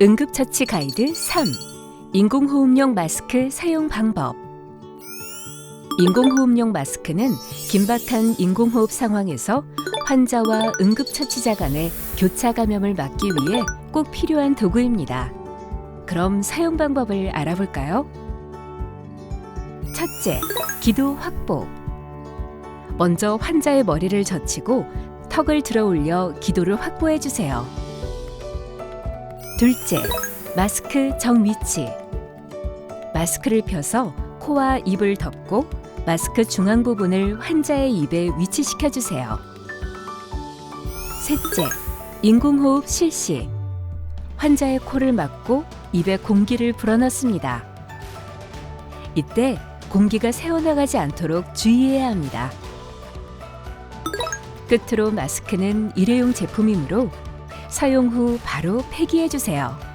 응급처치 가이드 3. 인공호흡용 마스크 사용 방법. 인공호흡용 마스크는 긴박한 인공호흡 상황에서 환자와 응급처치자 간의 교차 감염을 막기 위해 꼭 필요한 도구입니다. 그럼 사용 방법을 알아볼까요? 첫째, 기도 확보. 먼저 환자의 머리를 젖히고 턱을 들어 올려 기도를 확보해 주세요. 둘째, 마스크 정 위치. 마스크를 펴서 코와 입을 덮고 마스크 중앙 부분을 환자의 입에 위치시켜 주세요. 셋째, 인공호흡 실시. 환자의 코를 막고 입에 공기를 불어넣습니다. 이때 공기가 새어나가지 않도록 주의해야 합니다. 끝으로 마스크는 일회용 제품이므로 사용 후 바로 폐기해 주세요.